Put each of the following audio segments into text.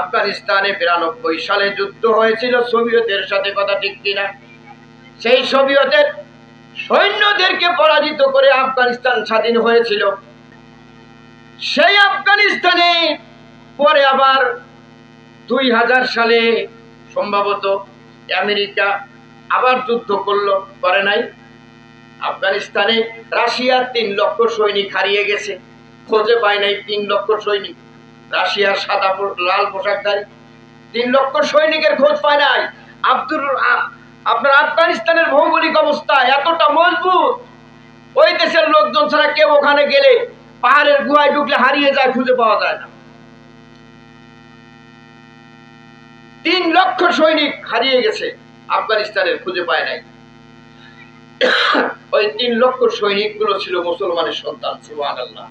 আফগানিস্তানে বিরানব্বই সালে যুদ্ধ হয়েছিল সোভিয়েতের সাথে কথা ঠিক কিনা? সেই সোভিয়েতের সৈন্যদেরকে পরাজিত করে আফগানিস্তান স্বাধীন হয়েছিল। সেই আফগানিস্তানে পরে আবার দুই হাজার সালে সম্ভবত আমেরিকা আবার যুদ্ধ করল, করে নাই। আফগানিস্তানে রাশিয়ার তিন লক্ষ সৈনিক হারিয়ে গেছে। খোঁজে পায় নাই তিন লক্ষ সৈনিক। রাশিয়ার সাদা লাল পোশাকধারী তিন লক্ষ সৈনিকের খোঁজ পায় নাই। আব্দুর আপনার আফগানিস্তানের ভৌগোলিক অবস্থা এতটা মজবুত। ওই দেশের লোকজন ছাড়া কেউ ওখানে গেলে পাহাড়ের গুহায় ঢুকলে হারিয়ে যায়, খুঁজে পাওয়া যায় না। তিন লক্ষ সৈনিক হারিয়ে গেছে, আফগানিস্তানের খুঁজে পায় নাই। ওই তিন লক্ষ সৈনিকগুলো ছিল মুসলমানের সন্তান, সুবহানাল্লাহ।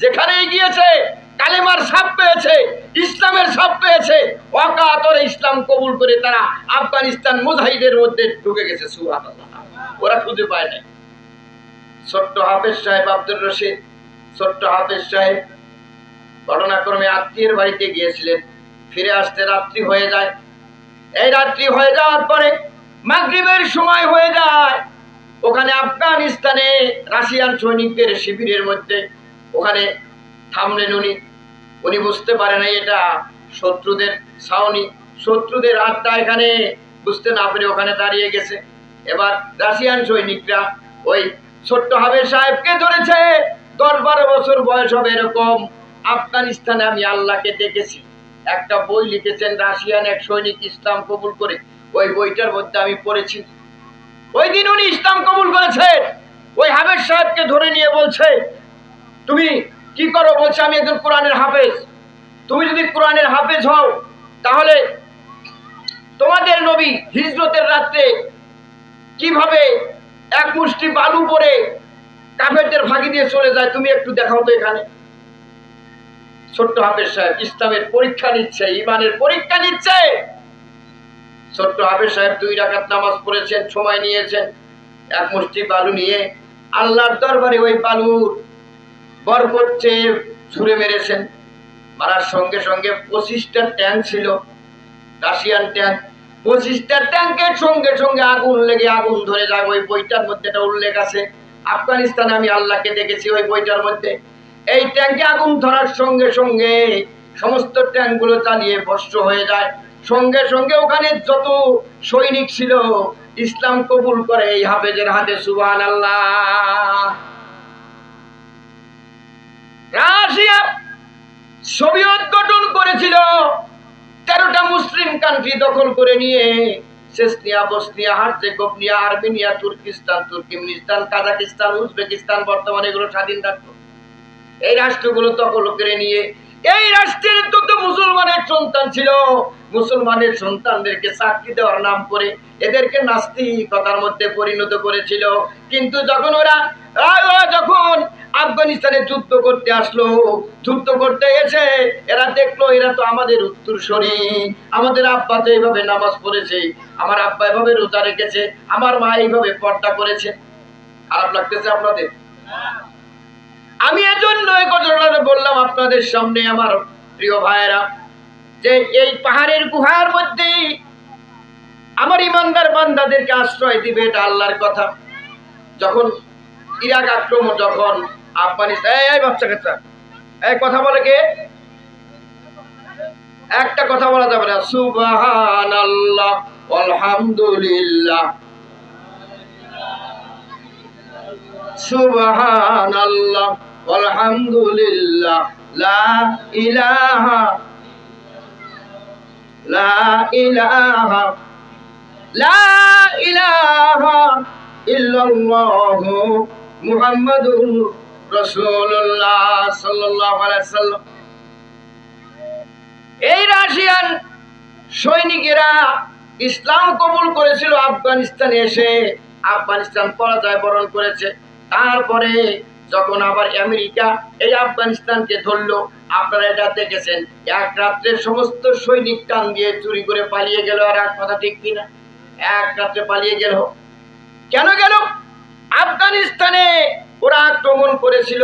যেখানে গিয়েছে কালেমার সাপ পেয়েছে, ইসলামের সাপ পেয়েছে। অকাতরে ইসলাম কবুল করে তারা আফগানিস্তান মুজাহিদের মধ্যে ঢুকে গেছে, সুবহানাল্লাহ। ওরা খুঁজে পায় নাই। ছোট্ট হাফেজ সাহেব আব্দুর রশিদ, ছোট্ট হাফেজ সাহেব ঘটনাক্রমে আত্মীয়ের বাড়িতে গিয়েছিলেন। ফিরে আসতে রাত্রি হয়ে যায়। এই রাত্রি হয়ে যাওয়ার পরে মাগরিবের সময় হয়ে যায়। ওখানে আফগানিস্তানে রাশিয়ান সৈনিকদের শিবিরের মধ্যে, ওখানে থামলেন উনি। উনি বুঝতে পারে না এটা শত্রুদের ছাউনি। শত্রুদের আত্মা এখানে বুঝতে না পেরে ওখানে দাঁড়িয়ে গেছে। এবার রাশিয়ান সৈনিকরা ওই ছোট্ট হাবের সাহেবকে ধরেছে, দশ বারো বছর বয়স হবে এরকম। আফগানিস্তানে আমি আল্লাহকে দেখেছি একটা বই লিখেছেন রাশিয়ান এক সৈনিক ইসলাম কবুল করে। ওই বইটার মধ্যে আমি পড়েছি। ওই দিন উনি ইসলাম কবুল করেছে। ওই হাবেজ সাহেবকে ধরে নিয়ে বলছে, তুমি কি করো বলছে, আমি একজন কোরআনের হাফেজ। তুমি যদি কোরআনের হাফেজ হও, তাহলে তোমাদের নবী হিজরতের রাত্রে কীভাবে এক মুষ্টি বালু পরে কাফেরদের ফাঁকি দিয়ে চলে যায়, তুমি একটু দেখাও তো এখানে। ছোট্ট হাফেজ সাহেব ইসলামের পরীক্ষা নিচ্ছে, ইমানের পরীক্ষা নিচ্ছে। ছোট্ট হাফেজ সাহেব দুই রাকাত নামাজ পড়েছেন, সময় নিয়েছেন। এক মুষ্টি বালু নিয়ে আল্লাহর দরবারে ওই বালুর বরকত চেয়ে ছুঁড়ে মেরেছেন। মারার সঙ্গে সঙ্গে পঁচিশটা ট্যাঙ্ক ছিল, রাশিয়ান ট্যাঙ্ক। পঁচিশটা ট্যাঙ্কের সঙ্গে সঙ্গে আগুন লেগে আগুন ধরে যায়। ওই বইটার মধ্যে একটা উল্লেখ আছে, আফগানিস্তানে আমি আল্লাহকে দেখেছি ওই বইটার মধ্যে। এই ট্যাঙ্কে আগুন ধরার সঙ্গে সঙ্গে সমস্ত ট্যাঙ্কগুলো চালিয়ে ভস্ম হয়ে যায়। সঙ্গে সঙ্গে ওখানে যত সৈনিক ছিল, ইসলাম কবুল করে এই হাফেজের হাতে সুবান আল্লাহ রাশিয়া সোভিয়েত গঠন করেছিল। তেরোটা মুসলিম কান্ট্রি দখল করে নিয়ে Chechnya Bosnia Herzegovina Armenia, Turkestan, Turkmenistan Kazakhstan Uzbekistan, বর্তমানে এগুলো স্বাধীন রাষ্ট্র। এই রাষ্ট্রগুলো দখল করে নিয়ে এই রাষ্ট্রের যত মুসলমানের সন্তান ছিল। মুসলমানের সন্তানদেরকে চাকরি দেওয়ার নাম করে এদেরকে নাস্তিকতার মধ্যে পরিণত করেছিল। কিন্তু যখন ওরা যখন আফগানিস্তানে যুদ্ধ করতে আসলো, যুদ্ধ করতে এসে এরা দেখল, এরা তো আমাদের উত্তরসরি আমাদের আব্বা তো এইভাবে নামাজ পড়েছে, আমার আব্বা এভাবে রোজা রেখেছে, আমার মা এইভাবে পর্দা করেছে। খারাপ লাগতেছে আপনাদের? আমি এজন্য এই ঘটনাটা বললাম আপনাদের সামনে, আমার প্রিয় ভাইয়েরা, যে এই পাহাড়ের গুহার মধ্যে আমার ইমানদার বান্দাদেরকে আশ্রয় দিবে, এটা আল্লাহর কথা। যখন ইরাক আক্রমণ, যখন আফগানিস্তান এই, কথা বলে কে? একটা কথা বলা যাবে না। সুবাহান আল্লাহ আলহামদুলিল্লাহ সুবহান আল্লাহ আলহামদুলিল্লাহ লা ইলাহা লা ইলাহা লা ইলাহা এই রাশিয়ান সৈনিকেরা ইসলাম কবুল করেছিল আফগানিস্তানে এসে। আফগানিস্তান পরাজয় বরণ করেছে। তারপরে যখন আবার আমেরিকা এই আফগানিস্তানকে ধরলো, আপনারা এটা দেখেছেন, এক রাত্রে সমস্ত সৈনিক টান দিয়ে চুরি করে পালিয়ে গেল। আর এক কথা ঠিক কিনা? এক রাত্রে পালিয়ে গেল। কেন গেল? আফগানিস্তানে ওরা আক্রমণ করেছিল।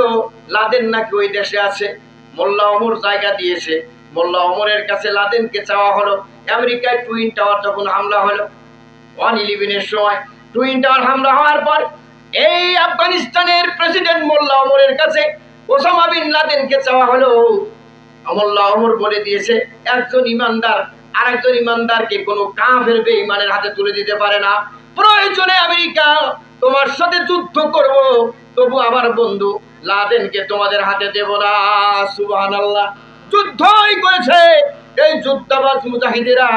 লাদেন নাকি ওই দেশে আছে। মোল্লা অমর জায়গা দিয়েছে। মোল্লা ওমরের কাছে লাদেনকে চাওয়া হলো। আমেরিকায় টুইন টাওয়ার যখন হামলা হলো, ওয়ান ইলেভেনের সময় টুইন টাওয়ার হামলা হওয়ার পর এই আফগানিস্তানের প্রেসিডেন্ট মোল্লা ওমরের কাছে ওসামা বিন লাদেনকে চাওয়া হলো। মোল্লা ওমর বলে দিয়েছে, একজন ইমানদার আর একজন ইমানদারকে কোনো কাফের বেঈমানের হাতে তুলে দিতে পারে না। প্রয়োজনে আমেরিকা তোমার সাথে যুদ্ধ করব, তবু আমার বন্ধু লাদেনকে তোমাদের হাতে দেব না। সুবহানাল্লাহ। যুদ্ধই করেছে এই যুদ্ধাবাজ মুজাহিদেরা,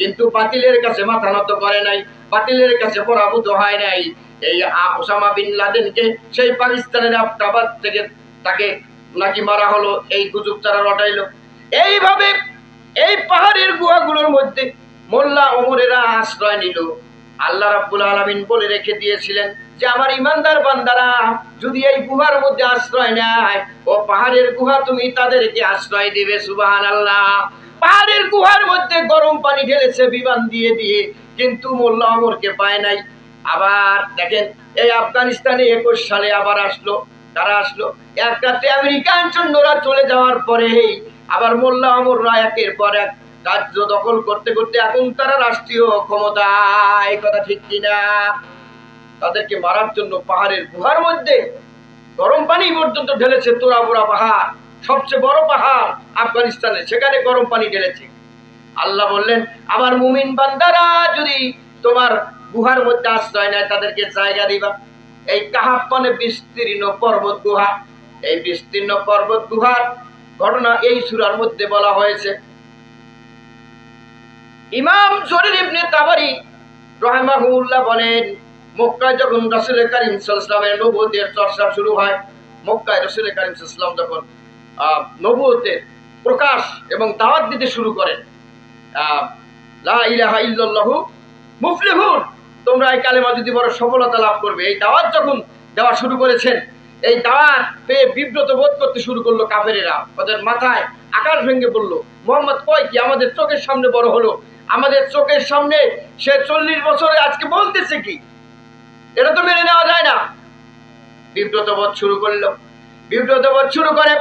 কিন্তু বাতিলের কাছে মাথা নত করে নাই, বাতিলের কাছে পরাভূত হয় নাই। এই ওসামা বিন লাদেনকে সেই পাকিস্তানের আফতাবাদ থেকে তাকে নাকি মারা হলো, এই গুজব তারা রটাইলো। এইভাবে এই পাহাড়ের গুহাগুলোর মধ্যে মোল্লা ওমরেরা আশ্রয় নিল। আল্লাহ রাব্বুল আলামিন বলে রেখে দিয়েছিলেন যে, আমার ইমানদার বান্দারা, যদি এই গুহার মধ্যে আশ্রয় নেয়, ও পাহাড়ের গুহা তুমি তাদেরকে আশ্রয় দিবে, সুবহানাল্লাহ। পাহাড়ের গুহার মধ্যে গরম পানি ঢেলেছে, বিমান দিয়ে দিয়ে, কিন্তু মোল্লা ওমরকে পায় নাই। আবার দেখেন, এই আফগানিস্তানে একুশ সালে আবার আসলো, তারা আসলো। এক রাতে আমেরিকান সৈন্যরা চলে যাওয়ার পরে আবার মোল্লা অমররা একের পর এক রাজ্য দখল করতে করতে এখন তারা রাষ্ট্রীয় ক্ষমতা এই কথা ঠিক কিনা? তাদেরকে মারার জন্য পাহাড়ের গুহার মধ্যে গরম পানি পর্যন্ত ঢেলেছে তোরাবোড়া পাহাড়, সবচেয়ে বড় পাহাড় আফগানিস্তানে, সেখানে গরম পানি ঢেলেছে। আল্লাহ বললেন, আমার মুমিন বান্দারা যদি তোমার গুহার মধ্যে আশ্রয় নেয়, তাদেরকে জায়গা দিবা। এই মানে বিস্তীর্ণ পর্বত গুহা, এই বিস্তীর্ণ পর্বত গুহার ঘটনা এই সুরার মধ্যে বলা হয়েছে। ইমাম শরীর ইবনে তাবারি রহমাহুল্লাহ বলেন মক্কায় যখন রাসূল করিম সাল্লাল্লাহু নবুয়তের চর্চা শুরু হয় মক্কায় রাসূল করিম সাল্লাল্লাহু যখন আহ, নবুয়তের প্রকাশ এবং দাওয়াত দিতে শুরু করেন আহ, লা ইলাহা ইল্লাল্লাহু মুফলিহুন তোমরা এই কালেমা যদি বড় সফলতা লাভ করবে। এই দাওয়াত যখন দেওয়া শুরু করেছেন এই দাওয়াত পেয়ে বিব্রত বোধ করতে শুরু করল কাফেরেরা। ওদের মাথায় আকাশ ভেঙে পড়ল। মোহাম্মদ কয় কি? আমাদের চোখের সামনে বড় হলো। আমাদের চোখের সামনে সে চল্লিশ বছরে আজকে বলতেছে কি? এটা তো মেনে নেওয়া যায় না। বিব্রত বোধ শুরু করল। বিব্রত বোধ শুরু করে,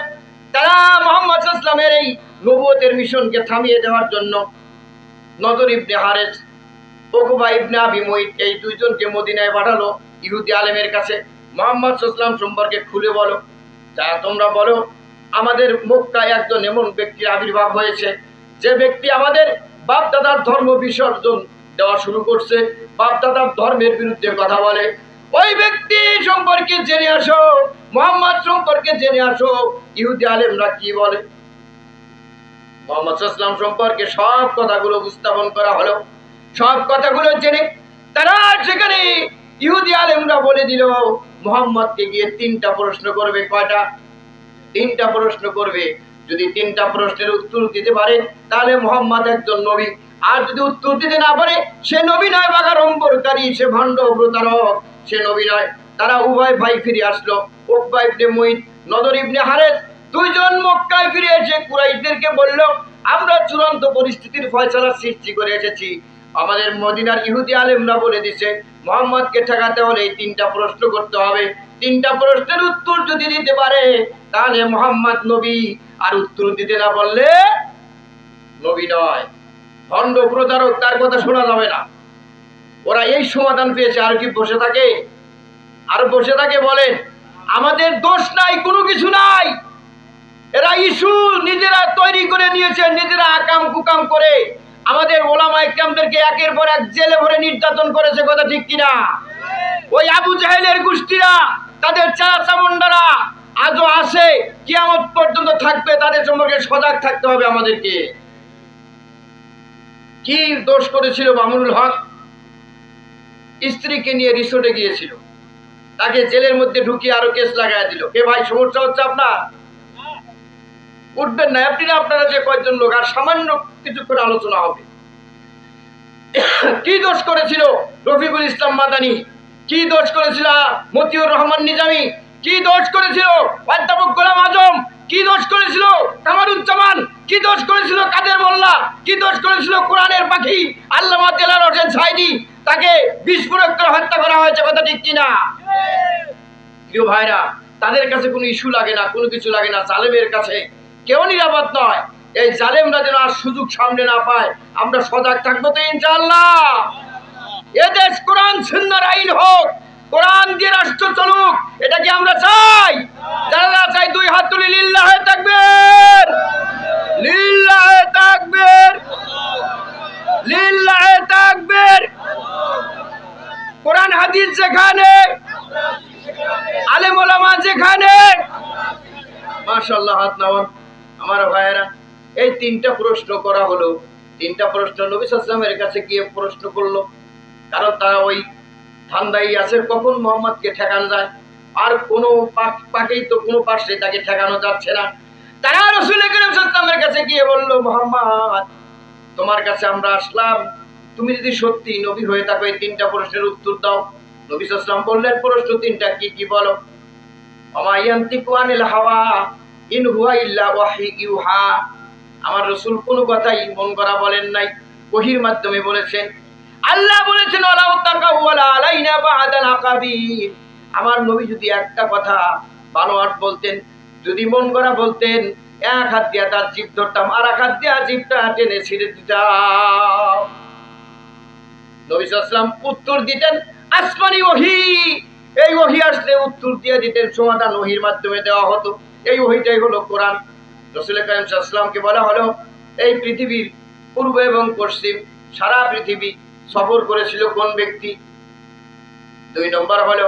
তারা মোহাম্মদ ইসলামের এই নবুয়তের মিশনকে থামিয়ে দেওয়ার জন্য নজর ইবনে হারেস, ওকুবা ইবনে আবি এই দুইজনকে মদিনায় পাঠালো ইহুদি আলেমের কাছে। মোহাম্মদ ইসলাম সম্পর্কে খুলে বলো। যা তোমরা বলো, আমাদের মক্কায় একজন এমন ব্যক্তির আবির্ভাব হয়েছে, যে ব্যক্তি আমাদের বাপ দাদার ধর্ম বিসর্জন দেওয়া শুরু করছে। বাপ দাদার ধর্মের বিরুদ্ধে কথা বলে। ওই ব্যক্তি সম্পর্কে জেনে আসো, মোহাম্মদ সম্পর্কে জেনে আসো, ইহুদি আলেমরা কি বলে? মোহাম্মদ সম্পর্কে সব কথাগুলো উপস্থাপন করা হলো। সব কথাগুলো জেনে তারা সেখানে ইহুদি আলেমরা বলে দিল, মোহাম্মদকে গিয়ে তিনটা প্রশ্ন করবে, কয়টা? তিনটা প্রশ্ন করবে যদি তিনটা প্রশ্নের উত্তর দিতে পারে, তাহলে মোহাম্মদ একজন নবী। আর যদি উত্তর দিতে না পারে, সে নবী নয় বাগাড়ম্বরকারী সে ভণ্ড প্রতারক সে নবী নয়, তারা উভয় ভাই ফিরে আসলো। ইবনে নদর ইবনে হারেস, দুইজন মক্কায় ফিরে এসে কুরাইশদেরকে বলল, আমরা চূড়ান্ত পরিস্থিতির সৃষ্টি করে এসেছি। আমাদের মদিনার ইহুদি আলেমরা বলে দিছে, মোহাম্মদকে ঠেকাতে হলে এই তিনটা প্রশ্ন করতে হবে। তিনটা প্রশ্নের উত্তর যদি দিতে পারে, তাহলে মোহাম্মদ নবী আর উত্তর দিতে না পারলে নবী নয়। ভণ্ড প্রতারক, তার কথা শোনা যাবে না। ওরা এই সমাধান পেয়েছে, আর কি বসে থাকে? আর বসে থাকে বলেন, আমাদের দোষ নাই, কোনো কিছু নাই। এরা ইস্যু নিজেরা তৈরি করে নিয়েছে, নিজেরা আকাম কুকাম করে। আমাদের ওলামা ইকরামদেরকে একের পর এক জেলে ভরে নির্যাতন করেছে, কথা ঠিক কিনা? ওই আবু জাহেলের গোষ্ঠীরা, তাদের চারা চামুন্ডারা আজও আসে, কিয়ামত পর্যন্ত থাকবে, তাদের সম্পর্কে সজাগ থাকতে হবে আমাদেরকে। কি দোষ করেছিল মামুনুল হক? স্ত্রীকে নিয়ে রিসোর্টে গিয়েছিল। তাকে জেলের মধ্যে ঢুকিয়ে আরও কেস লাগাই দিল। কে ভাই, সমস্যা হচ্ছে আপনার? উঠবেন না, আপনি আপনারা যে কয়েকজন লোক, আর সামান্য কিছুক্ষণ আলোচনা হবে। কি দোষ করেছিল রফিকুল ইসলাম মাদানি? কি দোষ করেছিল মতিউর রহমান নিজামী? কি দোষ করেছিল? অধ্যাপক গোলাম আজম, কি দোষ করেছিল? কামারুজ্জামান কি দোষ করেছিল কাদের মোল্লা? কি দোষ করেছিল কোরআনের পাখি? আল্লামা দেলার হোসেন সাইদি, তাকে বিস্ফোরক করে হত্যা করা হয়েছে, কথা ঠিক কিনা? প্রিয় ভাইরা, তাদের কাছে কোনো ইস্যু লাগে না, কোনো কিছু লাগে না, জালেমের কাছে। কেউ নিরাপদ নয়। এই জালেমরা যেন আর সুযোগ সামনে না পায়। আমরা সজাগ থাকব তো ইনশাআল্লাহ। এদেশ কোরআন সুন্দর আইন হোক কোরআন দিয়ে রাষ্ট্র চলুক, এটা কি আমরা চাই? যারা চাই, দুই হাত তুলি লিল্লাহ তাকবীর। লিল্লাহ তাকবীর। লিল্লাহ তাকবীর। কোরআন, হাদিস যেখানে, আলেম ওলামা যেখানে। মাশাআল্লাহ, হাত নামান। আমার ভাইয়েরা, এই তিনটা প্রশ্ন করা হলো। তিনটা প্রশ্ন নবী সাল্লামের কাছে গিয়ে প্রশ্ন করল। কারণ তারা ওই ধান্দাই আছে, কখন মোহাম্মদকে ঠেকানো যায়? আর কোনো পাক- পাকেই তো কোনো পাশে তাকে ঠেকানো যাচ্ছে না। তারা রসুল করিম কাছে গিয়ে বলল, মোহাম্মদ, তোমার কাছে আমরা আসলাম। তুমি যদি সত্যি নবী হয়ে থাকো, এই তিনটা প্রশ্নের উত্তর দাও। নবী সাল্লাম বললেন, প্রশ্ন তিনটা কি কি বলো? অমায়ান্তিকু আনিল হাওয়া, ইন হুয়া ইল্লা ওয়াহি ইউহা। আমার রসুল কোনো কথাই মন করা বলেন নাই ওহির মাধ্যমে বলেছেন। আল্লাহ বলেছেন আমার নবী যদি একটা কথা বানোয়াট বলতেন, যদি মন করা বলতেন, এক হাত দিয়া তার জিভ ধরতাম, আর এক হাত দিয়া জিভটা টেনে ছিঁড়ে দিতাম। নবী সাল্লাম উত্তর দিতেন, আসমানি ওহি। এই ওহি আসলে উত্তর দিয়ে দিতেন সমাধান ওহির মাধ্যমে দেওয়া হতো। এই ওহিটাই হলো কোরআন। রসুল সাল্লামকে বলা হলো, এই পৃথিবীর পূর্ব এবং পশ্চিম, সারা পৃথিবী সফর করেছিল কোন ব্যক্তি? দুই নম্বর হলো,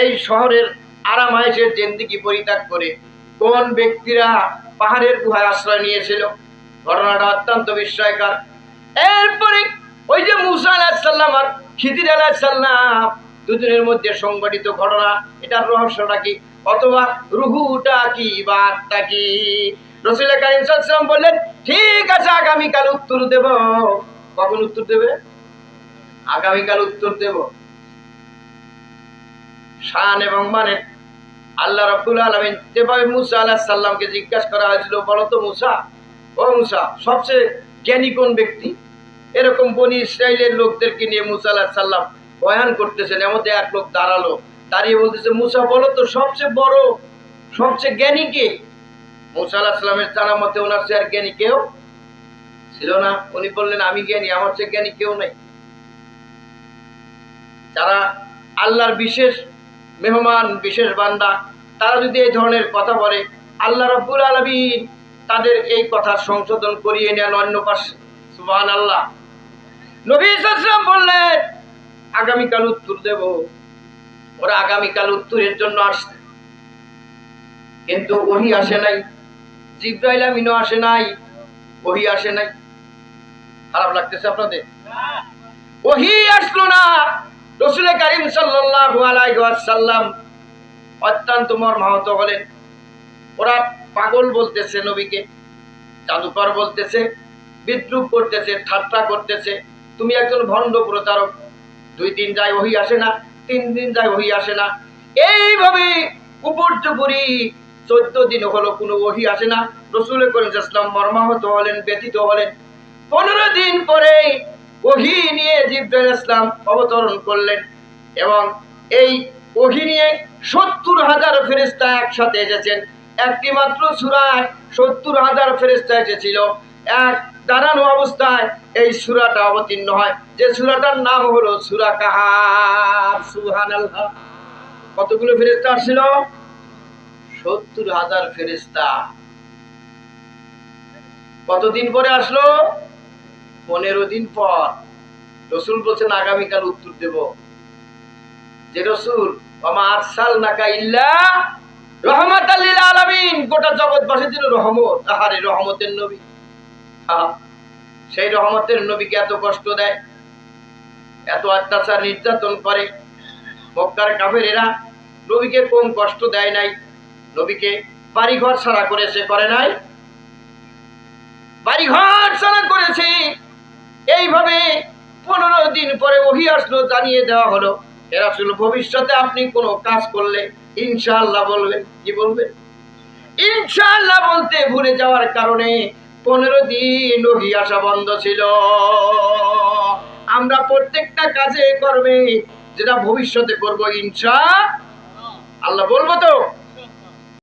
এই শহরের আরাম আয়েসের জেন্দিগি পরিত্যাগ করে কোন ব্যক্তিরা পাহাড়ের গুহায় আশ্রয় নিয়েছিল? ঘটনাটা অত্যন্ত বিস্ময়কর। এরপরে ওই যে মুসা আলাহিসাল্লাম আর খিদির আলাহিসাল্লাম দুজনের মধ্যে সংগঠিত ঘটনা, এটার রহস্যটা কি? অথবা রুহুটা কি, বার্তা কি? রসুল কারিম বললেন, ঠিক আছে, আগামীকাল উত্তর দেব। কখন উত্তর দেবে? আগামীকাল উত্তর দেব। শান এবং মানে আল্লাহ রব্বুল আলমিন যেভাবে মুসা আলাহ সাল্লামকে জিজ্ঞাসা করা হয়েছিল, বলো তো মুসা, ও মুসা, সবচেয়ে জ্ঞানী কোন ব্যক্তি? এরকম বনি ইসরায়েলের লোকদেরকে নিয়ে মুসা আলাহ সাল্লাম বয়ান করতেছেন মধ্যে এক লোক দাঁড়াল, দাঁড়িয়ে বলতেছে, মুসা, বলো তো সবচেয়ে বড়, সবচেয়ে জ্ঞানী কে? মুসা আলাহ সাল্লামের জানা মতে ওনার চেয়ে আর জ্ঞানী কেউ ছিল না। উনি বললেন, আমি জ্ঞানী, আমার চেয়ে জ্ঞানী কেউ নাই। যারা আল্লাহর বিশেষ মেহমান বিশেষ বান্দা তারা যদি এই ধরনের কথা বলে আল্লাহ রব্বুল আলমিন তাদের এই কথা সংশোধন করিয়ে নেন অন্য পাশে। সুবান আল্লাহ নবী ইসলাম বললেন আগামীকাল উত্তর দেব। ওরা আগামীকাল উত্তরের জন্য আসছে। কিন্তু ওহি আসে নাই। জিব্রাইল আমিনও আসে নাই। ওহি আসে নাই। খারাপ লাগতেছে আপনাদের? ওহি আসলো না। রসুল করিম ওয়াসাল্লাম অত্যন্ত মর্মাহত হলেন। ওরা পাগল বলতেছে নবীকে, জাদুকর বলতেছে, বিদ্রুপ করতেছে, ঠাট্টা করতেছে। তুমি একজন ভণ্ড প্রতারক, দুই দিন যায় ওহি আসে না, তিন দিন যায় ওহি আসে না। এইভাবে উপর্যপুরি চোদ্দ দিন হলো কোনো ওহি আসে না। রসুল করিম ইসলাম মর্মাহত হলেন ব্যথিত হলেন। পনেরো দিন পরে ওহি নিয়ে জিব্রাইল ইসলাম অবতরণ করলেন এবং এই ওহি নিয়ে সত্তর হাজার ফেরিস্তা একসাথে এসেছেন। একটি মাত্র সুরায় সত্তর হাজার ফেরিস্তা এসেছিল। এক দাঁড়ানো অবস্থায় এই সুরাটা অবতীর্ণ হয়। যে সুরাটার নাম হলো সুরা কাহার সুহান কতগুলো ফেরিস্তা আসছিল? সত্তর হাজার ফেরিস্তা কতদিন পরে আসলো? পনেরো দিন পর রসুল বলছেন, আগামীকাল উত্তর দেব। যে রসুল আমার সাল নাকা ইল্লা রহমত আলামিন। গোটা রহমত আহারে রহমতের নবী। সেই রহমতের নবীকে এত কষ্ট দেয়, এত অত্যাচার নির্যাতন করে মক্কার কাফেরেরা, নবীকে কম কষ্ট দেয় নাই, নবীকে বাড়িঘর ছাড়া করেছে করে নাই। বাড়িঘর ছাড়া করেছে। এইভাবে পনেরো দিন পরে ওহি আসলো জানিয়ে দেওয়া হলো। এরা ছিল ভবিষ্যতে আপনি কোনো কাজ করলে ইনশাআল্লাহ বলবেন কি বলবেন ইনশাআল্লাহ বলতে ভুলে যাওয়ার কারণে পনেরো দিন ওহি আসা বন্ধ ছিল। আমরা প্রত্যেকটা কাজে করবে যেটা ভবিষ্যতে করব ইনশা আল্লাহ বলব তো?